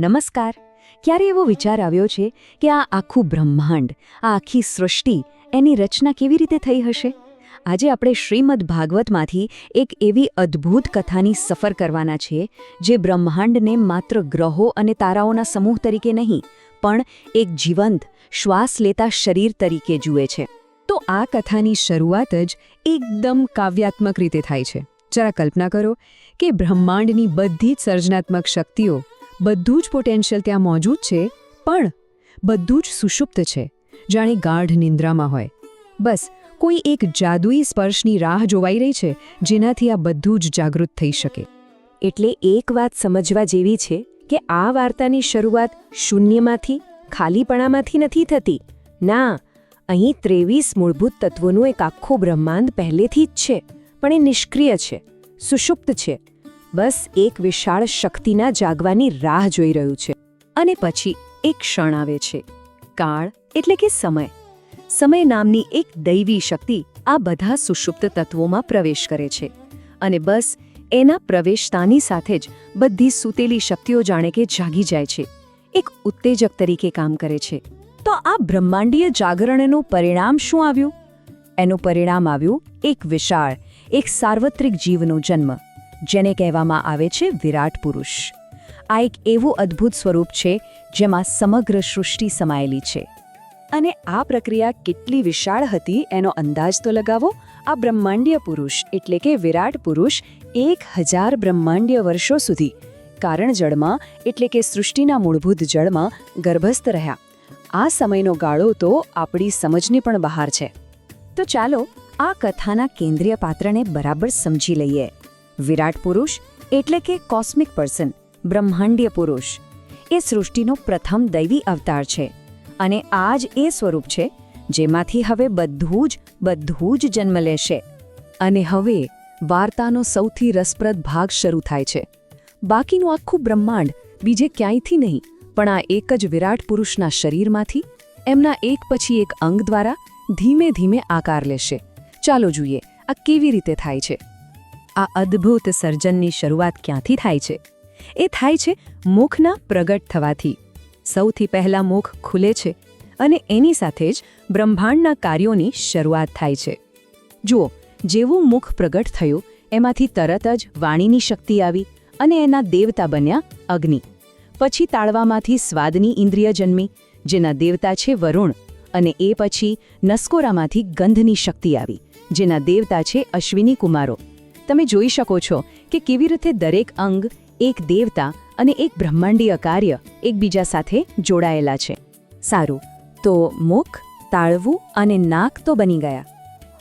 નમસ્કાર. ક્યારે એવો વિચાર આવ્યો છે કે આ આખું બ્રહ્માંડ, આ આખી સૃષ્ટિ એની રચના કેવી રીતે થઈ હશે? આજે આપણે શ્રીમદ ભાગવતમાંથી એક એવી અદ્ભુત કથાની સફર કરવાના છીએ જે બ્રહ્માંડને માત્ર ગ્રહો અને તારાઓના સમૂહ તરીકે નહીં, પણ એક જીવંત, શ્વાસ લેતા શરીર તરીકે જુએ છે. તો આ કથાની શરૂઆત જ એકદમ કાવ્યાત્મક રીતે થાય છે. જરા કલ્પના કરો કે બ્રહ્માંડની બધી જ સર્જનાત્મક શક્તિઓ બધું જ પોટેન્શિયલ ત્યાં મોજૂદ છે, પણ બધું જ સુષુપ્ત છે. જાણે ગાઢ નિંદ્રામાં હોય. બસ, કોઈ એક જાદુઈ સ્પર્શની રાહ જોવાઈ રહી છે, જેનાથી આ બધું જ જાગૃત થઈ શકે. એટલે એક વાત સમજવા જેવી છે કે આ વાર્તાની શરૂઆત શૂન્યમાંથી, ખાલીપણામાંથી નથી થતી. ના, અહીં ત્રેવીસ મૂળભૂત તત્વોનું એક આખું બ્રહ્માંડ પહેલેથી જ છે, પણ એ નિષ્ક્રિય છે, સુષુપ્ત છે. બસ એક વિશાળ શક્તિના જાગવાની રાહ જોઈ રહ્યું છે અને પછી એક ક્ષણ આવે છે. કાળ એટલે કે સમય. સમય નામની એક દૈવી શક્તિ આ બધા સુષુપ્ત તત્વોમાં પ્રવેશ કરે છે અને બસ એના પ્રવેશતાની સાથે જ બધી સૂતેલી શક્તિઓ જાણે કે જાગી જાય છે. એક ઉત્તેજક તરીકે કામ કરે છે. તો આ બ્રહ્માંડીય જાગરણનું પરિણામ શું આવ્યું? એનું પરિણામ આવ્યું એક વિશાળ, એક સાર્વત્રિક જીવનો જન્મ. જેને કહેવામાં આવે છે વિરાટ પુરુષ. આ એક એવું અદ્ભુત સ્વરૂપ છે જેમાં સમગ્ર સૃષ્ટિ સમાયેલી છે. અને આ પ્રક્રિયા કેટલી વિશાળ હતી એનો અંદાજ તો લગાવો. આ બ્રહ્માંડીય પુરુષ એટલે કે વિરાટ પુરુષ એક હજાર બ્રહ્માંડીય વર્ષો સુધી. કારણ જળમાં એટલે કે સૃષ્ટિના મૂળભૂત જળમાં ગર્ભસ્થ રહ્યા. આ સમયનો ગાળો તો આપણી સમજની પણ બહાર છે. તો ચાલો આ કથાના કેન્દ્રીય પાત્રને બરાબર સમજી લઈએ. વિરાટ પુરુષ એટલે કે કોસ્મિક પર્સન બ્રહ્માંડીય પુરુષ. એ સૃષ્ટિનો પ્રથમ દૈવી અવતાર છે અને આ જ એ સ્વરૂપ છે જેમાંથી હવે બધું જ બધું જ જન્મ લેશે. અને હવે વાર્તાનો સૌથી રસપ્રદ ભાગ શરૂ થાય છે. બાકીનું આખું બ્રહ્માંડ બીજે ક્યાંયથી નહીં, પણ આ એક જ વિરાટ પુરુષના શરીરમાંથી, એમના એક પછી એક અંગ દ્વારા ધીમે ધીમે આકાર લેશે. ચાલો જોઈએ આ કેવી રીતે થાય છે. આ અદ્ભુત સર્જનની શરૂઆત ક્યાંથી થાય છે? એ થાય છે મુખના પ્રગટ થવાથી. સૌથી પહેલા મુખ ખુલે છે અને એની સાથે જ બ્રહ્માંડના કાર્યોની શરૂઆત થાય છે. જુઓ, જેવું મુખ પ્રગટ થયું, એમાંથી તરત જ વાણીની શક્તિ આવી અને એના દેવતા બન્યા અગ્નિ. પછી તાળવામાંથી સ્વાદની ઇન્દ્રિય જન્મી, જેના દેવતા છે વરુણ, અને એ પછી નસ્કોરામાંથી ગંધની શક્તિ આવી, જેના દેવતા છે અશ્વિની કુમારો. તમે જોઈ શકો છો કે કેવી રીતે દરેક અંગ, એક દેવતા અને એક બ્રહ્માંડીય કાર્ય એકબીજા સાથે જોડાયેલા છે. સારું, તો મુખ, તાળવું અને નાક તો બની ગયા.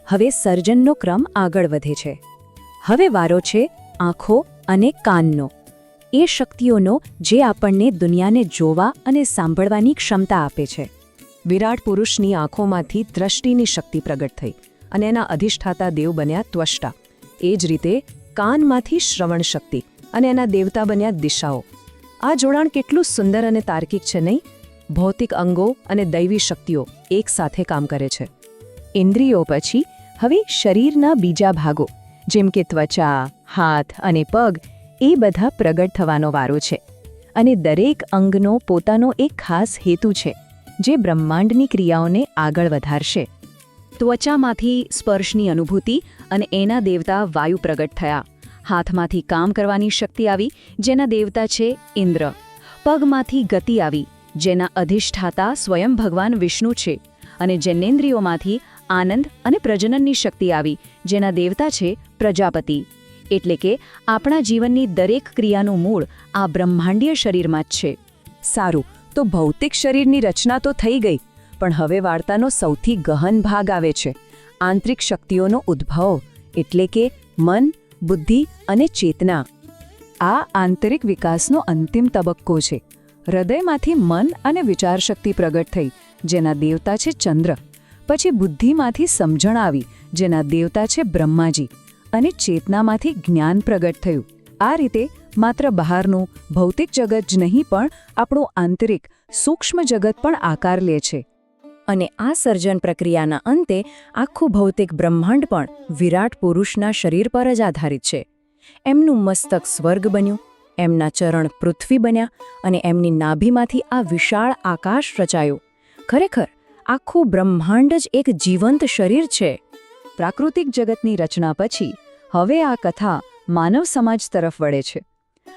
હવે સર્જનનો ક્રમ આગળ વધે છે. હવે વારો છે આંખો અને કાનનો. એ શક્તિઓનો જે આપણને દુનિયાને જોવા અને સાંભળવાની ક્ષમતા આપે છે. વિરાટ પુરુષની આંખોમાંથી દ્રષ્ટિની શક્તિ પ્રગટ થઈ અને એના અધિષ્ઠાતા દેવ બન્યા ત્વષ્ટા. એ જ રીતે કાનમાંથી શ્રવણ શક્તિ અને એના દેવતા બન્યા દિશાઓ. આ જોડાણ કેટલું સુંદર અને તાર્કિક છે નહીં? ભૌતિક અંગો અને દૈવી શક્તિઓ એકસાથે કામ કરે છે. ઇન્દ્રિયો પછી હવે શરીરના બીજા ભાગો, જેમ કે ત્વચા, હાથ અને પગ, એ બધા પ્રગટ થવાનો વારો છે અને દરેક અંગનો પોતાનો એક ખાસ હેતુ છે, જે બ્રહ્માંડની ક્રિયાઓને આગળ વધારશે. ત્વચામાંથી સ્પર્શની અનુભૂતિ અને એના દેવતા વાયુ પ્રગટ થયા. હાથમાંથી કામ કરવાની શક્તિ આવી, જેના દેવતા છે ઇન્દ્ર. પગમાંથી ગતિ આવી, જેના અધિષ્ઠાતા સ્વયં ભગવાન વિષ્ણુ છે અને જૈનેન્દ્રિયોમાંથી આનંદ અને પ્રજનનની શક્તિ આવી, જેના દેવતા છે પ્રજાપતિ. એટલે કે આપણા જીવનની દરેક ક્રિયાનું મૂળ આ બ્રહ્માંડીય શરીરમાં જ છે. સારું, તો ભૌતિક શરીરની રચના તો થઈ ગઈ. પણ હવે વાર્તાનો સૌથી ગહન ભાગ આવે છે. આંતરિક શક્તિઓનો ઉદ્ભવ એટલે કે મન, બુદ્ધિ અને ચેતના. આ આંતરિક વિકાસનો અંતિમ તબક્કો છે. હૃદયમાંથી મન અને વિચારશક્તિ પ્રગટ થઈ, જેના દેવતા છે ચંદ્ર. પછી બુદ્ધિમાંથી સમજણ આવી, જેના દેવતા છે બ્રહ્માજી. અને ચેતનામાંથી જ્ઞાન પ્રગટ થયું. આ રીતે માત્ર બહારનું ભૌતિક જગત જ નહીં, પણ આપણું આંતરિક, સૂક્ષ્મ જગત પણ આકાર લે છે. અને આ સર્જન પ્રક્રિયાના અંતે આખું ભૌતિક બ્રહ્માંડ પણ વિરાટ પુરુષના શરીર પર જ આધારિત છે. એમનું મસ્તક સ્વર્ગ બન્યું, એમના ચરણ પૃથ્વી બન્યા અને એમની નાભીમાંથી આ વિશાળ આકાશ રચાયું. ખરેખર, આખું બ્રહ્માંડ જ એક જીવંત શરીર છે. પ્રાકૃતિક જગતની રચના પછી હવે આ કથા માનવ સમાજ તરફ વળે છે.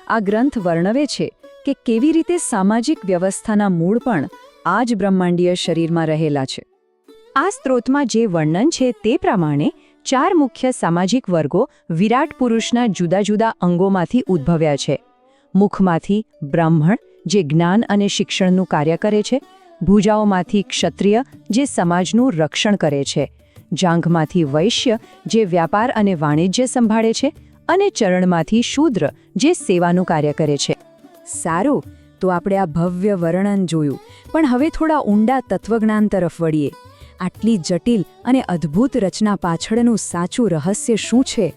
આ ગ્રંથ વર્ણવે છે કે કેવી રીતે સામાજિક વ્યવસ્થાના મૂળ પણ આ જ બ્રહ્માંડીય શરીરમાં રહેલા છે. આ સ્ત્રોતમાં જે વર્ણન છે તે પ્રમાણે ચાર મુખ્ય સામાજિક વર્ગો વિરાટ પુરુષના જુદા જુદા અંગોમાંથી ઉદ્ભવ્યા છે. મુખમાંથી બ્રાહ્મણ, જે જ્ઞાન અને શિક્ષણનું કાર્ય કરે છે, ભુજાઓમાંથી ક્ષત્રિય, જે સમાજનું રક્ષણ કરે છે, જાંઘમાંથી વૈશ્ય, જે વ્યાપાર અને વાણિજ્ય સંભાળે છે, અને ચરણમાંથી શૂદ્ર, જે સેવાનું કાર્ય કરે છે. સારું તો આપણે આ ભવ્ય વર્ણન જોયું. પણ હવે થોડા ઊંડા તત્વજ્ઞાન તરફ વળીએ. આટલી જટિલ અને અદ્ભુત રચના પાછળનું સાચું રહસ્ય શું છે?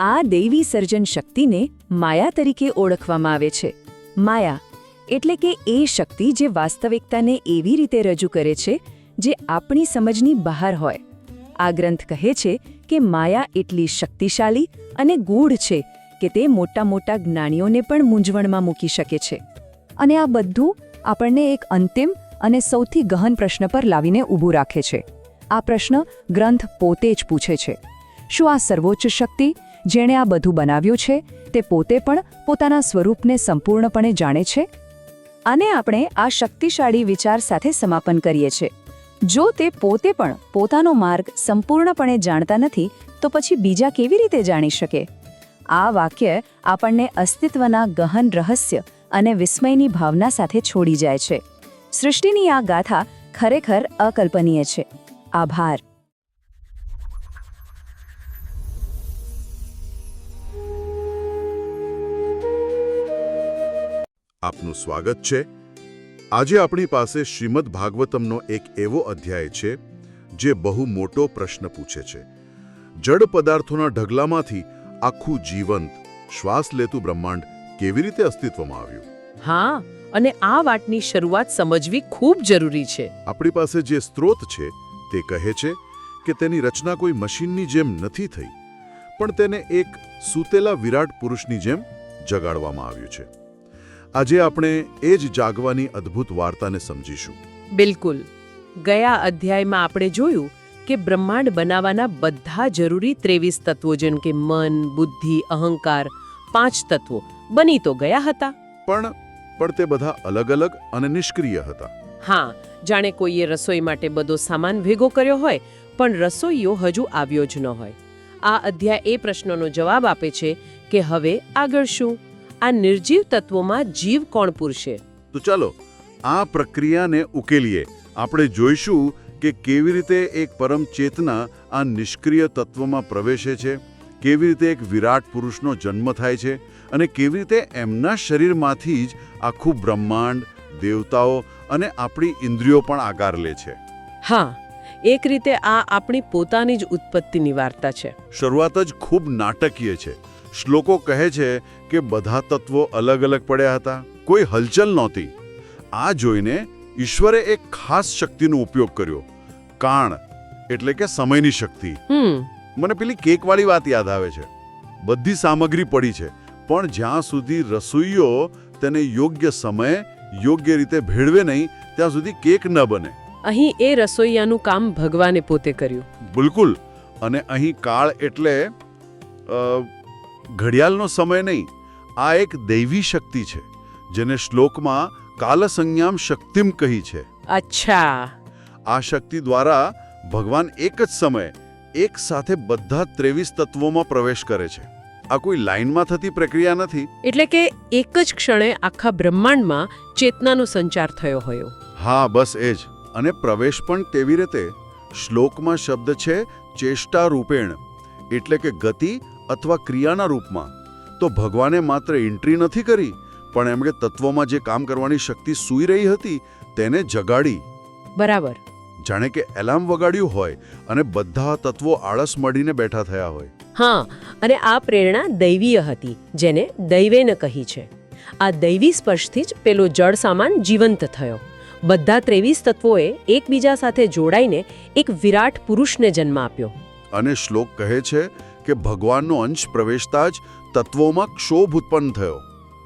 આ દૈવી સર્જન શક્તિને માયા તરીકે ઓળખવામાં આવે છે. માયા એટલે કે એ શક્તિ જે વાસ્તવિકતાને એવી રીતે રજૂ કરે છે, જે આપણી સમજની બહાર હોય. આ ગ્રંથ કહે છે કે માયા એટલી શક્તિશાળી અને ગૂઢ છે કે તે મોટા મોટા જ્ઞાનીઓને પણ મૂંઝવણમાં મૂકી શકે છે. અને આ બધું આપણને એક અંતિમ અને સૌથી ગહન પ્રશ્ન પર લાવીને ઊભું રાખે છે. આ પ્રશ્ન ગ્રંથ પોતે જ પૂછે છે. શું આ સર્વોચ્ચ શક્તિ જેણે આ બધું બનાવ્યું છે તે પોતે પણ પોતાના સ્વરૂપને સંપૂર્ણપણે જાણે છે? અને આપણે આ શક્તિશાળી વિચાર સાથે સમાપન કરીએ છીએ. જો તે પોતે પણ પોતાનો માર્ગ સંપૂર્ણપણે જાણતા નથી, તો પછી બીજા કેવી રીતે જાણી શકે? આ વાક્ય આપણને અસ્તિત્વના ગહન રહસ્ય અને વિસ્મયની ભાવના સાથે છોડી જાય છે. સૃષ્ટિની આ ગાથા ખરેખર અકલ્પનીય છે. આભાર. આપનું સ્વાગત છે. આજે આપણી પાસે શ્રીમદ ભાગવતમનો એક એવો અધ્યાય છે, જે બહુ મોટો પ્રશ્ન પૂછે છે. જડ પદાર્થોના ઢગલામાંથી આખું જીવંત, શ્વાસ લેતું બ્રહ્માંડ કેવી રીતે અસ્તિત્વમાં આવ્યું? હા અને આ વાતની શરૂઆત સમજવી ખૂબ જરૂરી છે. આપણી પાસે જે સ્ત્રોત છે તે કહે છે કે તેની રચના કોઈ મશીનની જેમ નથી થઈ પણ તેને એક સૂતેલા વિરાટ પુરુષની જેમ જગાડવામાં આવ્યું છે. આજે આપણે એ જ જાગવાની અદ્ભુત વાર્તાને સમજીશું. બિલકુલ. ગયા અધ્યાયમાં આપણે જોયું કે બ્રહ્માંડ બનાવવાના બધા જરૂરી ત્રેવીસ તત્વો જેમ કે મન બુદ્ધિ અહંકાર પાંચ તત્વો બની તો ગયા હતા. પણ પણ તે બધા અલગ અલગ અને નિષ્ક્રિય હતા. હા જાણે કોઈએ રસોઈ માટે બધો સામાન ભેગો કર્યો હોય પણ રસોઈયો હજુ આવ્યો જ ન હોય. આ અધ્યાય એ પ્રશ્નનો જવાબ આપે છે કે હવે આગળ શું? આ નિર્જીવ તત્વોમાં જીવ કોણ પૂરશે? તો ચાલો આ પ્રક્રિયાને ઉકેલીએ. આપણે જોઈશું કે કેવી રીતે એક પરમ ચેતના આ નિષ્ક્રિય તત્વમાં પ્રવેશે છે. કેવી રીતે એક વિરાટ પુરુષનો જન્મ થાય છે અને કેવી રીતે એમના શરીરમાંથી જ આખું બ્રહ્માંડ દેવતાઓ અને આપણી ઇન્દ્રિયો પણ આકાર લે છે. હા એક રીતે આ આપણી પોતાની જ ઉત્પત્તિની વાર્તા છે. શરૂઆત જ ખૂબ નાટકીય છે. શ્લોકો કહે છે કે બધા તત્વો અલગ અલગ પડ્યા હતા. કોઈ હલચલ નહોતી. આ જોઈને ઈશ્વરે એક ખાસ શક્તિનો ઉપયોગ કર્યો. કાણ એટલે કે સમયની શક્તિ. મને પેલી કેકવાળી વાત યાદ આવે છે. બધી સામગ્રી પડી છે પણ જ્યાં સુધી રસોઈયો તેને યોગ્ય સમયે યોગ્ય રીતે ભેળવે નહીં ત્યાં સુધી કેક ન બને. અહીં એ રસોઈયાનું કામ ભગવાને પોતે કર્યું. બિલકુલ અને અહીં કાળ એટલે ઘડિયાળનો સમય નહીં આ એક દૈવી શક્તિ છે જેને શ્લોકમાં કાલસંજ્ઞામ શક્તિમ કહી છે. અચ્છા. આ શક્તિ દ્વારા ભગવાન એક જ સમયે એક સાથે બધા ત્રેવીસ તત્વોમાં પ્રવેશ કરે છે. આ કોઈ લાઇનમાં થતી પ્રક્રિયા નથી. એટલે કે એક જ ક્ષણે આખા બ્રહ્માંડમાં ચેતનાનો સંચાર થયો હોય. હા બસ એ જ. અને પ્રવેશ પણ તેવી રીતે. શ્લોકમાં શબ્દ છે ચેષ્ટા રૂપેણ. એટલે કે ગતિ અથવા ક્રિયાના રૂપમાં. તો ભગવાને માત્ર એન્ટ્રી નથી કરી પણ એમણે તત્વોમાં જે કામ કરવાની શક્તિ સૂઈ રહી હતી તેને જગાડી. બરાબર. જાણે કે એલાર્મ વગાડ્યું હોય અને બધા તત્વો આળસ મળીને બેઠા થયા હોય. હા અને આ પ્રેરણા દૈવીય હતી જેને દૈવેન કહી છે. આ દૈવી સ્પર્શથી જ પેલો જળ સામાન જીવંત થયો. બધા ત્રેવીસ તત્વોએ એકબીજા સાથે જોડાઈને એક વિરાટ પુરુષને જન્મ આપ્યો. અને શ્લોક કહે છે કે ભગવાનનો અંશ પ્રવેશતા જ તત્વોમાં ક્ષોભ ઉત્પન્ન થયો.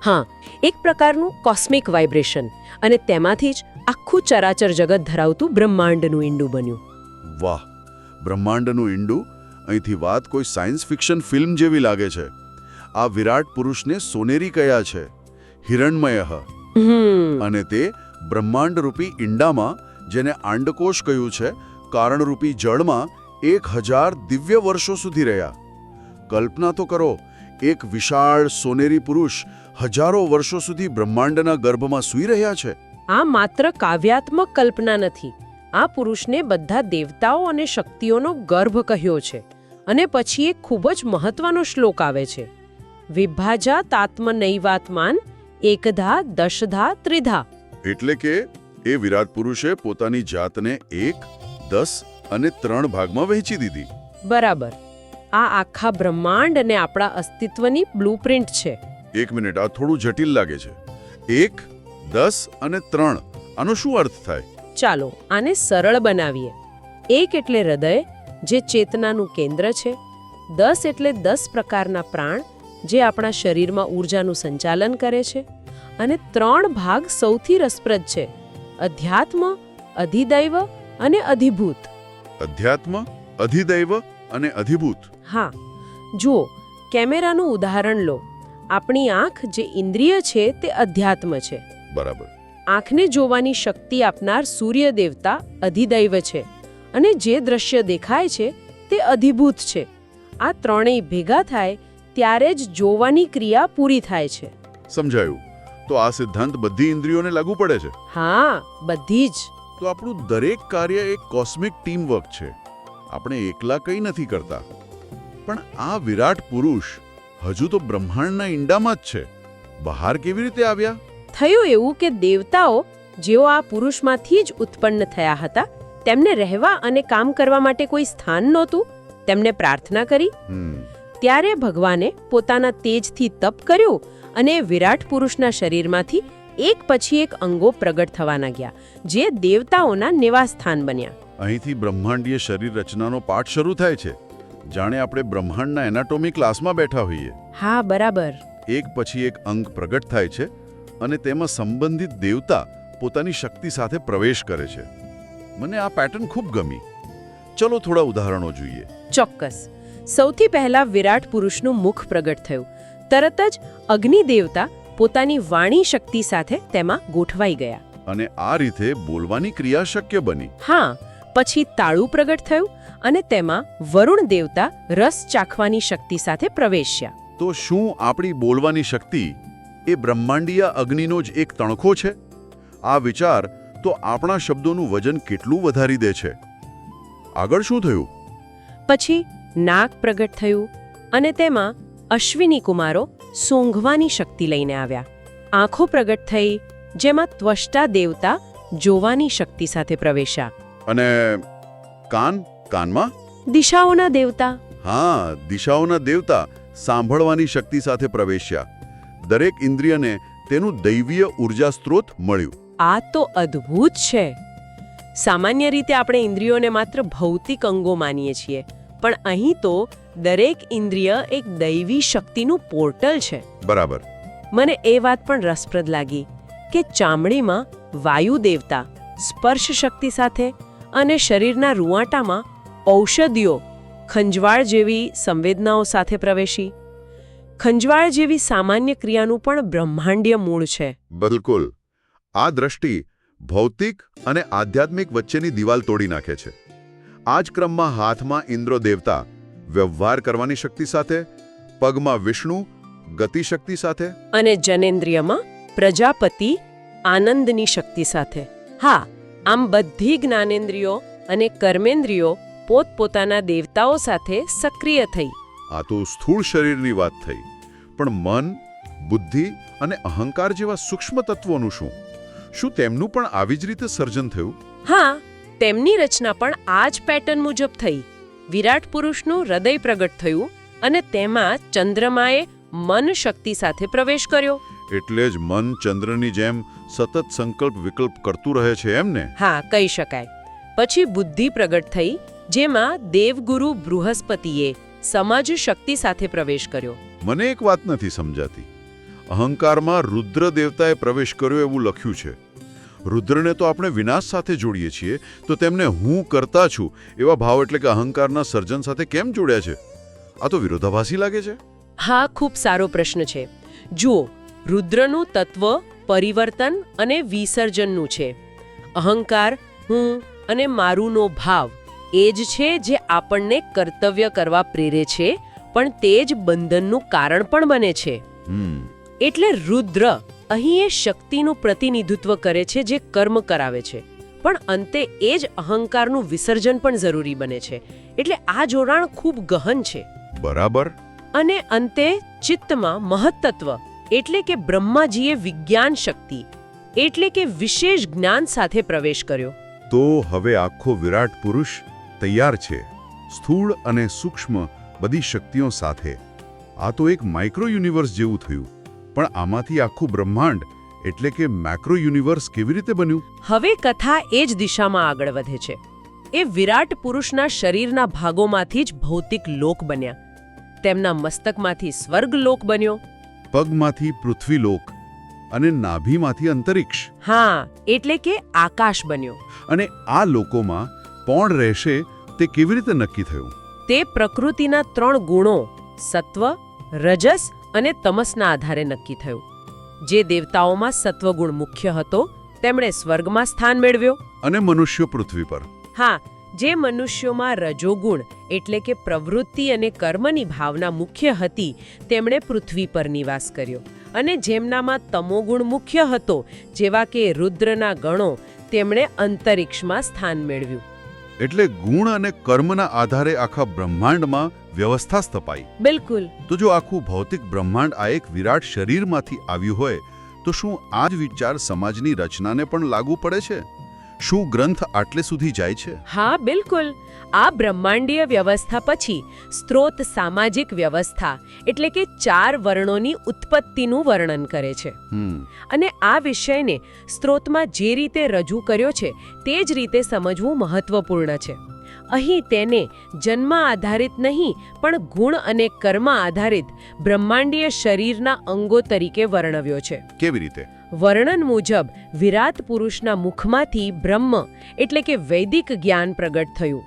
હા એક પ્રકારનું કોસ્મિક વાઇબ્રેશન અને તેમાંથી જ આખું ચરાચર જગત ધરાવતું બ્રહ્માંડનું ઈંડું બન્યું. વાહ બ્રહ્માંડનું ઈંડું? અહીંથી વાત કોઈ સાયન્સ ફિક્શન ફિલ્મ જેવી લાગે છે. આ વિરાટ પુરુષને સોનેરી કયા છે? હિરણમય. અને તે બ્રહ્માંડરૂપી ઈંડામાં જેને આંડકોશ કહ્યું છે કારણરૂપી જળમાં એક હજાર દિવ્ય વર્ષો સુધી રહ્યા. કલ્પના તો કરો એક વિશાળ સોનેરી પુરુષ હજારો વર્ષો સુધી બ્રહ્માંડના ગર્ભમાં સૂઈ રહ્યા છે. આ માત્ર કાવ્યાત્મક કલ્પના નથી. આ પુરુષને બધા દેવતાઓ અને શક્તિઓનો ગર્ભ કહ્યો છે અને પછી એક ખૂબ જ મહત્વનો શ્લોક આવે છે. વિભાજા તાત્મ નૈવાત્માન એકધા દશધા ત્રિધા. એટલે કે એ વિરાટ પુરુષે પોતાની જાતને એક દસ અને ત્રણ ભાગમાં વહેંચી દીધી. બરાબર. આ આખા બ્રહ્માંડ અને આપણા અસ્તિત્વની બ્લુપ્રિન્ટ છે. એક મિનિટ આ થોડું જટિલ લાગે છે. એક દસ અને ત્રણ આનો શું અર્થ થાય? ચાલો આને સરળ બનાવીએ. એક એટલે હૃદય જે ચેતનાનું કેન્દ્ર છે. દસ એટલે દસ પ્રકારના પ્રાણ જે આપણા શરીરમાં ઊર્જાનું સંચાલન કરે છે. અને ત્રણ ભાગ સૌથી રસપ્રદ છે. અધ્યાત્મ અધિદૈવ અને અધિભૂત. અધ્યાત્મ અધિદૈવ અને અધિભૂત. હા જુઓ કેમેરાનું ઉદાહરણ લો. આપણી આંખ જે ઇન્દ્રિય છે તે અધ્યાત્મ છે. બરાબર. આંખને જોવાની શક્તિ આપનાર સૂર્ય દેવતા અધિદૈવ છે અને જે દ્રશ્ય દેખાય છે તે અધિભૂત છે. આ ત્રણેય ભેગા થાય ત્યારે જ જોવાની ક્રિયા પૂરી થાય છે. સમજાયું. તો આ સિદ્ધાંત બધી ઇન્દ્રિયોને લાગુ પડે છે? હા બધી જ. તો આપણું દરેક કાર્ય એક કોસ્મિક ટીમ વર્ક છે. આપણે એકલા કંઈ નથી કરતા. પણ આ વિરાટ પુરુષ હજુ તો બ્રહ્માંડના ઈંડામાં જ છે. બહાર કેવી રીતે આવ્યા? થયું એવું કે દેવતાઓ જેઓ આ પુરુષમાંથી જ ઉત્પન્ન થયા હતા તેમને રહેવા અને કામ કરવા માટે કોઈ સ્થાન નહોતું તેમને પ્રાર્થના કરી. ત્યારે ભગવાને પોતાના તેજથી તપ કર્યું અને વિરાટ પુરુષના શરીરમાંથી એક પછી એક અંગો પ્રગટ થવાના ગયા જે દેવતાઓના નિવાસસ્થાન બન્યા. અહીંથી બ્રહ્માંડીય શરીર રચનાનો પાઠ શરૂ થાય છે. જાણે આપણે બ્રહ્માંડના એનાટોમી ક્લાસમાં બેઠા હોઈએ. હા બરાબર. એક પછી એક અંગ પ્રગટ થાય છે અને તેમાં સંબંધિત દેવતા પોતાની શક્તિ સાથે પ્રવેશ કરે છે. મને આ પેટર્ન ખૂબ ગમી. ચલો થોડા ઉદાહરણો જોઈએ. ચોક્કસ. સૌથી પહેલા વિરાટ પુરુષનું મુખ પ્રગટ થયું. તરત જ અગ્નિ દેવતા પોતાની વાણી શક્તિ સાથે તેમાં ગોઠવાઈ ગયા. અને આ રીતે બોલવાની ક્રિયા શક્ય બની. હા પછી તાળું પ્રગટ થયું અને તેમાં વરુણ દેવતા રસ ચાખવાની શક્તિ સાથે પ્રવેશ્યા. તો શું આપણી બોલવાની શક્તિ એ બ્રહ્માંડીય અગ્નિનો જ એક તણખો છે? આ વિચાર તો આપણા શબ્દોનું વજન કેટલું વધારી દે છે? આગળ શું થયું? પછી નાક પ્રગટ થયું અને તેમાં અશ્વિની કુમારો સૂંઘવાની શક્તિ લઈને આવ્યા. આંખો પ્રગટ થઈ જેમાં ત્વષ્ટા દેવતા જોવાની શક્તિ સાથે પ્રવેશ્યા. અને કાન? કાનમાં? દિશાઓના દેવતા. હા દિશાઓના દેવતા સાંભળવાની શક્તિ સાથે પ્રવેશ્યા. દરેક ઇન્દ્રિયને તેનું દૈવીય ઊર્જા સ્ત્રોત મળ્યું. આ તો અદ્ભુત છે. સામાન્ય રીતે આપણે ઇન્દ્રિયોને માત્ર ભૌતિક અંગો માનીએ છીએ પણ અહીં તો દરેક ઇન્દ્રિય એક દૈવી શક્તિનું પોર્ટલ છે. બરાબર. મને એ વાત પણ રસપ્રદ લાગી કે ચામડીમાં વાયુ દેવતા સ્પર્શ શક્તિ સાથે અને શરીરના રૂંવાટામાં ઔષધિઓ ખંજવાળ જેવી સંવેદનાઓ સાથે પ્રવેશી. ખંજવાળ જેવી સામાન્ય ક્રિયાનું પણ બ્રહ્માંડીય મૂળ છે. બિલકુલ. આ દ્રષ્ટિ ભૌતિક અને આધ્યાત્મિક વચ્ચેની દિવાલ તોડી નાખે છે. આ જ ક્રમમાં હાથમાં ઇન્દ્રો દેવતા વ્યવહાર કરવાની શક્તિ સાથે પગમાં વિષ્ણુ ગતિશક્તિ સાથે અને જનેન્દ્રિયમાં પ્રજાપતિ આનંદની શક્તિ સાથે. હા આમ બધી જ્ઞાનેન્દ્રિયો અને કર્મેન્દ્રિયો પોતપોતાના દેવતાઓ સાથે સક્રિય થઈ. આ તો સ્થૂળ શરીરની વાત થઈ. પણ મન બુદ્ધિ અને અહંકાર જેવા સૂક્ષ્મ તત્વોનું શું? શું તેમનું પણ આવી જ રીતે સર્જન થયું? હા તેમની રચના પણ આ જ પેટર્ન મુજબ થઈ. વિરાટ પુરુષનું હૃદય પ્રગટ થયું અને તેમાં ચંદ્રમાએ મન શક્તિ સાથે પ્રવેશ કર્યો. એટલે જ મન ચંદ્રની જેમ સતત સંકલ્પ વિકલ્પ કરતું રહે છે એમને હા કહી શકાય. પછી બુદ્ધિ પ્રગટ થઈ જેમાં દેવગુરુ બૃહસ્પતિએ સમાજ શક્તિ સાથે પ્રવેશ કર્યો. મને એક વાત નથી સમજાતી. અહંકારમાં રુદ્ર દેવતાએ પ્રવેશ કર્યો એવું લખ્યું છે. રુદ્રને તો આપણે વિનાશ સાથે જોડીએ છીએ તો તેમને હું કરતા છું એવા ભાવ એટલે કે અહંકારના સર્જન સાથે કેમ જોડ્યા છે? આ તો વિરોધાભાસી લાગે છે? હા ખૂબ સારો પ્રશ્ન છે. જુઓ રુદ્રનું તત્વ પરિવર્તન અને વિસર્જનનું છે. અહંકાર હું અને મારુંનો ભાવ એ જ છે જે આપણને કર્તવ્ય કરવા પ્રેરે છે પણ તે જ બંધનનું કારણ પણ બને છે. એટલે રુદ્ર અહીં એ શક્તિનું પ્રતિનિધિત્વ કરે છે જે કર્મ કરાવે છે. પણ અંતે એ જ અહંકારનું વિસર્જન પણ જરૂરી બને છે. એટલે આ જોડાણ ખૂબ ગહન છે. બરાબર. અને અંતે ચિત્તમાં મહત્તત્વ એટલે કે બ્રહ્માજીએ વિજ્ઞાન શક્તિ એટલે કે વિશેષ જ્ઞાન સાથે પ્રવેશ કર્યો. તો હવે આખો વિરાટ પુરુષ તૈયાર છે. સ્થૂળ અને સૂક્ષ્મ બધી શક્તિઓ સાથે. આ તો એક માઇક્રો યુનિવર્સ જેવું થયું. પણ આમાંથી આખું બ્રહ્માંડ એટલે કે મેક્રો યુનિવર્સ કેવી રીતે બન્યું? હવે કથા એ જ દિશામાં આગળ વધે છે. એ વિરાટ પુરુષના શરીરના ભાગોમાંથી જ ભૌતિક લોક બન્યા. તેમના મસ્તકમાંથી સ્વર્ગ લોક બન્યો. પગમાંથી પૃથ્વીલોક અને નાભીમાંથી અંતરિક્ષ. હા એટલે કે આકાશ બન્યો. અને આ લોકોમાં કોણ રહેશે તે કેવી રીતે નક્કી થયું? તે પ્રકૃતિના ત્રણ ગુણો સત્વ રજસ અને તમસના આધારે નક્કી થયું. જે દેવતાઓમાં સત્વગુણ મુખ્ય હતો તેમણે સ્વર્ગમાં સ્થાન મેળવ્યો. અને મનુષ્ય પૃથ્વી પર. હા જે મનુષ્યોમાં રજોગુણ એટલે કે પ્રવૃત્તિ અને કર્મની ભાવના મુખ્ય હતી તેમણે પૃથ્વી પર નિવાસ કર્યો. અને જેમનામાં તમોગુણ મુખ્ય હતો જેવા કે રુદ્રના ગણો તેમણે અંતરિક્ષમાં સ્થાન મેળવ્યું. એટલે ગુણ અને કર્મના આધારે આખા બ્રહ્માંડમાં વ્યવસ્થા સ્થપાઈ. બિલકુલ. તો જો આખું ભૌતિક બ્રહ્માંડ આ એક વિરાટ શરીરમાંથી આવ્યું હોય તો શું આ જ વિચાર સમાજની રચનાને પણ લાગુ પડે છે? શું ગ્રંથ આટલે સુધી જાય છે? હા બિલકુલ. આ બ્રહ્માંડીય વ્યવસ્થા પછી સ્ત્રોત સામાજિક વ્યવસ્થા એટલે કે ચાર વર્ણોની ઉત્પત્તિનું વર્ણન કરે છે. અને આ વિષયને સ્ત્રોતમાં જે રીતે રજૂ કર્યો છે તે જ રીતે સમજવું મહત્વપૂર્ણ છે. અહીં તેને જન્મ આધારિત નહીં પણ ગુણ અને કર્મ આધારિત બ્રહ્માંડીય શરીરના અંગો તરીકે વર્ણવ્યો છે. કેવી રીતે? વર્ણન મુજબ વિરાટ પુરુષના મુખમાંથી બ્રહ્મ એટલે કે વૈદિક જ્ઞાન પ્રગટ થયું.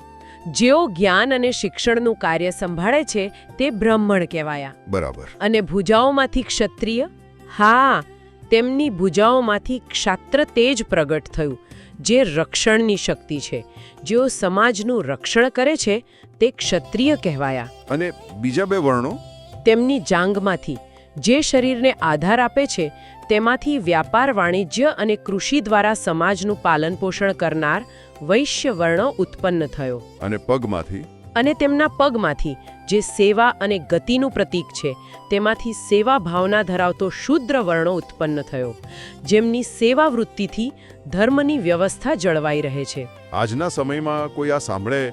જેઓ જ્ઞાન અને શિક્ષણનું કાર્ય સંભાળે છે તે બ્રાહ્મણ કહેવાયા. બરાબર. અને ભુજાઓમાંથી ક્ષત્રિય? હા તેમની ભુજાઓમાંથી ક્ષાત્ર તેજ પ્રગટ થયું જે રક્ષણની શક્તિ છે. જેઓ સમાજનું રક્ષણ કરે છે તે ક્ષત્રિય કહેવાયા. અને બીજા બે વર્ણો? તેમની જાંગમાંથી જે શરીરને આધાર આપે છે તેમાંથી વ્યાપાર વાણિજ્ય અને કૃષિ દ્વારા સમાજનું પાલન પોષણ કરનાર વૈશ્ય વર્ણ ઉત્પન્ન થયો. અને પગમાંથી? અને તેમના પગમાંથી જે સેવા અને ગતિનું પ્રતીક છે તેમાંથી સેવા ભાવના ધરાવતો શુદ્ર વર્ણો ઉત્પન્ન થયો જેમની સેવા વૃત્તિથી ધર્મની વ્યવસ્થા જળવાઈ રહે છે. આજના સમયમાં કોઈ આ સાંભળે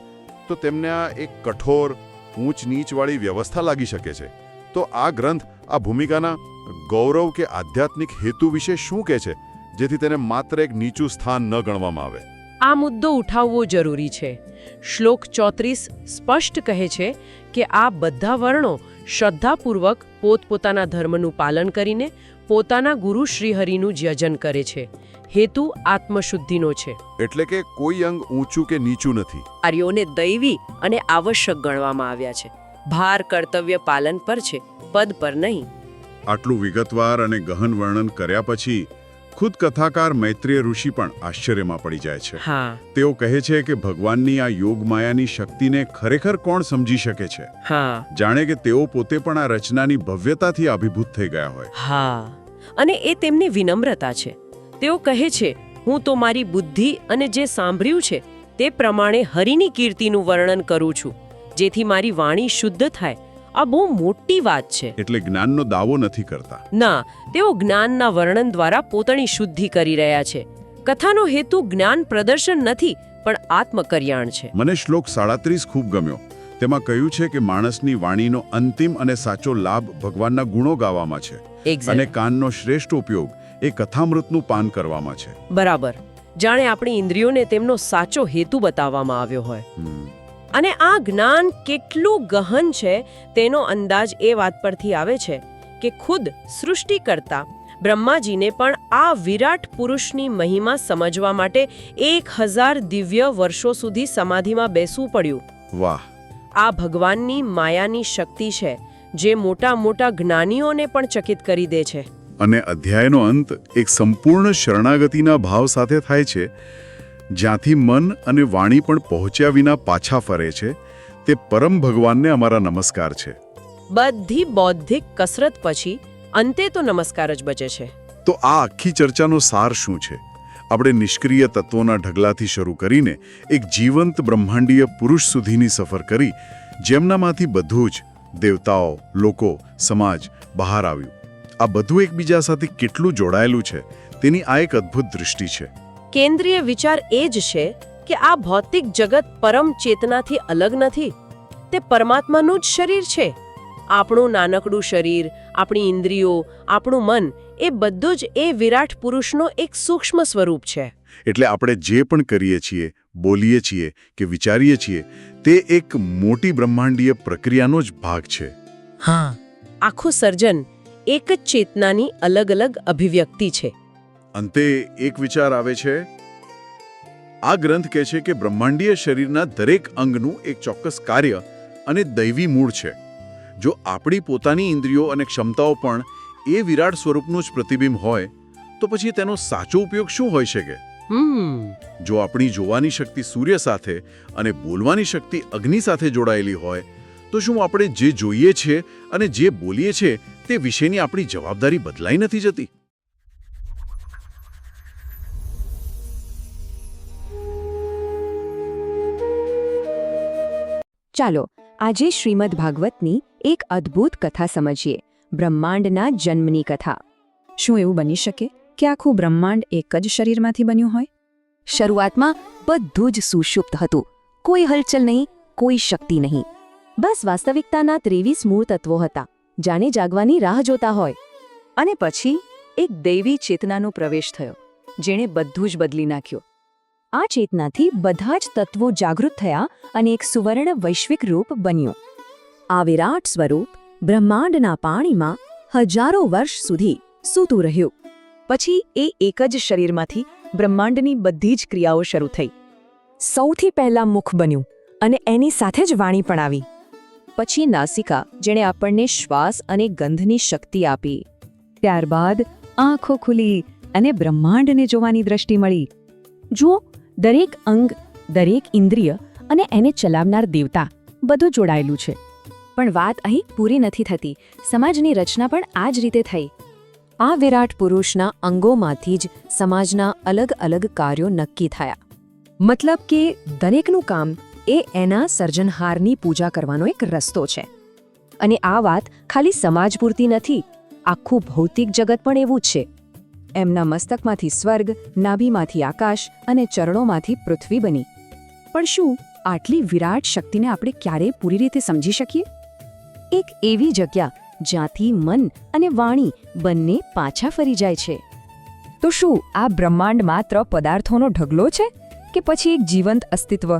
તો તેમને આ એક કઠોર ઊંચ નીચવાળી વ્યવસ્થા લાગી શકે છે. તો આ ગ્રંથ આ ભૂમિકાના ગૌરવ કે આધ્યાત્મિક હેતુ વિશે શું કહે છે જેથી તેને માત્ર એક નીચું સ્થાન ન ગણવામાં આવે? આ મુદ્દો ઉઠાવવો જરૂરી છે. શ્લોક ચોત્રીસ સ્પષ્ટ કહે છે કે આ બધા વર્ણો શ્રદ્ધાપૂર્વક પોતપોતાના ધર્મનું પાલન કરીને પોતાના ગુરુ શ્રીહરિનું જયજન કરે છે. હેતુ આત્મશુદ્ધિનો છે. એટલે કે કોઈ અંગ ઊંચું કે નીચું નથી. આર્યોને દૈવી અને આવશ્યક ગણવામાં આવ્યા છે. ભાર કર્તવ્ય પાલન પર છે પદ પર નહીં. આટલું વિગતવાર અને ગહન વર્ણન કર્યા પછી ખુદ કથાકાર મૈત્રીય ઋષિ પણ આશ્ચર્યમાં પડી જાય છે. હા. તેઓ કહે છે કે ભગવાનની આ યોગ માયાની શક્તિને ખરેખર કોણ સમજી શકે છે? હા. જાણે કે તેઓ પોતે પણ આ રચનાની ભવ્યતાથી અભિભૂત થઈ ગયા હોય. હા. અને એ તેમની વિનમ્રતા છે. તેઓ કહે છે હું તો મારી બુદ્ધિ અને જે સાંભળ્યું છે તે પ્રમાણે હરિની કીર્તિનું વર્ણન કરું છું જેથી મારી વાણી શુદ્ધ થાય આ બહુ મોટી વાત છે. એટલે જ્ઞાનનો દાવો નથી કરતા. ના તેઓ જ્ઞાનના વર્ણન દ્વારા પોતાની શુદ્ધિ કરી રહ્યા છે. કથાનો હેતુ જ્ઞાન પ્રદર્શન નથી પણ આત્મકલ્યાણ છે. મને શ્લોક સાડત્રીસ ખૂબ ગમ્યો. તેમાં કહ્યું છે કે માણસની વાણીનો અંતિમ અને સાચો લાભ ભગવાનના ગુણો ગાવામાં છે. અને કાનનો શ્રેષ્ઠ ઉપયોગ એ કથામૃતનું પાન કરવામાં છે. બરાબર. જાણે આપણી ઇન્દ્રિયોને તેમનો સાચો હેતુ બતાવવામાં આવ્યો હોય. અને આ જ્ઞાન કેટલું ગહન છે તેનો અંદાજ એ વાત પરથી આવે છે કે ખુદ સૃષ્ટિકર્તા બ્રહ્માજીને પણ આ વિરાટ પુરુષની મહિમા સમજવા માટે એક હજાર દિવ્ય વર્ષો સુધી સમાધિમાં બેસવું પડ્યું. વાહ. આ ભગવાનની માયાની શક્તિ છે જે મોટા મોટા જ્ઞાનીઓને પણ ચકિત કરી દે છે. અને અધ્યાયનો અંત એક સંપૂર્ણ શરણાગતિના ભાવ સાથે થાય છે જ્યાંથી મન અને વાણી પણ પહોંચ્યા વિના પાછા ફરે છે તે પરમ ભગવાનને અમારા નમસ્કાર છે. બધી બૌદ્ધિક કસરત પછી અંતે તો નમસ્કાર જ બચે છે. તો આ આખી ચર્ચાનો સાર શું છે? આપણે નિષ્ક્રિય તત્વોના ઢગલાથી શરૂ કરીને એક જીવંત બ્રહ્માંડીય પુરુષ સુધીની સફર કરી જેમનામાંથી બધું જ દેવતાઓ લોકો સમાજ બહાર આવ્યું. આ બધું એકબીજા સાથે કેટલું જોડાયેલું છે તેની આ એક અદ્ભુત દૃષ્ટિ છે. કેન્દ્રીય વિચાર એ જ છે કે આ ભૌતિક જગત પરમ ચેતનાથી અલગ નથી. તે પરમાત્માનું જ શરીર છે. આપણું નાનકડું શરીર આપણી ઇન્દ્રિયો આપણું મન એ બધું જ એ વિરાટ પુરુષનો એક સૂક્ષ્મ સ્વરૂપ છે. એટલે આપણે જે પણ કરીએ છીએ બોલીએ છીએ કે વિચારીએ છીએ તે એક મોટી બ્રહ્માંડીય પ્રક્રિયાનો જ ભાગ છે. હા. આખું સર્જન એક જ ચેતનાની અલગ અલગ અભિવ્યક્તિ છે. અંતે એક વિચાર આવે છે. આ ગ્રંથ કહે છે કે બ્રહ્માંડીય શરીરના દરેક અંગનું એક ચોક્કસ કાર્ય અને દૈવી મૂળ છે. જો આપણી પોતાની ઇન્દ્રિયો અને ક્ષમતાઓ પણ એ વિરાટ સ્વરૂપનું જ પ્રતિબિંબ હોય તો પછી તેનો સાચો ઉપયોગ શું હોઈ શકે? જો આપણી જોવાની શક્તિ સૂર્ય સાથે અને બોલવાની શક્તિ અગ્નિ સાથે જોડાયેલી હોય તો શું આપણે જે જોઈએ છીએ અને જે બોલીએ છીએ તે વિશેની આપણી જવાબદારી બદલાઈ નથી જતી? ચાલો, આજે શ્રીમદ ભાગવતની એક અદ્ભુત કથા સમજીએ, બ્રહ્માંડના જન્મની કથા. શું એવું બની શકે કે આખું બ્રહ્માંડ એક જ શરીરમાંથી બન્યું હોય? શરૂઆતમાં બધું જ સુષુપ્ત હતું. કોઈ હલચલ નહીં, કોઈ શક્તિ નહીં. બસ વાસ્તવિકતાના ત્રેવીસ મૂળ તત્વો હતા, જાણે જાગવાની રાહ જોતા હોય. અને પછી એક દૈવી ચેતનાનો પ્રવેશ થયો, જેણે બધું જ બદલી નાખ્યું. આ ચેતનાથી બધા જ તત્વો જાગૃત થયા અને એક સુવર્ણ વૈશ્વિક રૂપ બન્યું. આ વિરાટ સ્વરૂપ બ્રહ્માંડના પાણીમાં હજારો વર્ષ સુધી સૂતું રહ્યું. પછી એ એક જ શરીરમાંથી બ્રહ્માંડની બધી જ ક્રિયાઓ શરૂ થઈ. સૌથી પહેલા મુખ બન્યું અને એની સાથે જ વાણી પણ આવી. પછી નાસિકા, જેણે આપણને શ્વાસ અને ગંધની શક્તિ આપી. ત્યારબાદ આંખો ખુલી અને બ્રહ્માંડને જોવાની દ્રષ્ટિ મળી. જુઓ, દરેક અંગ, દરેક ઇન્દ્રિય અને એને ચલાવનાર દેવતા બધું જોડાયેલું છે. પણ વાત અહીં પૂરી નથી થતી. સમાજની રચના પણ આ જ રીતે થઈ. આ વિરાટ પુરુષના અંગોમાંથી જ સમાજના અલગ અલગ કાર્યો નક્કી થયા. મતલબ કે દરેકનું કામ એ એના સર્જનહારની પૂજા કરવાનો એક રસ્તો છે. અને આ વાત ખાલી સમાજ પૂરતી નથી, આખું ભૌતિક જગત પણ એવું જ છે. એમના મસ્તકમાંથી સ્વર્ગ, નાભીમાંથી આકાશ અને ચરણોમાંથી પૃથ્વી બની. પણ શું આટલી વિરાટ શક્તિને આપણે ક્યારેય પૂરી રીતે સમજી શકીએ? એક એવી જગ્યા જ્યાંથી મન અને વાણી બંને પાછા ફરી જાય છે. તો શું આ બ્રહ્માંડ માત્ર પદાર્થોનો ઢગલો છે કે પછી એક જીવંત અસ્તિત્વ?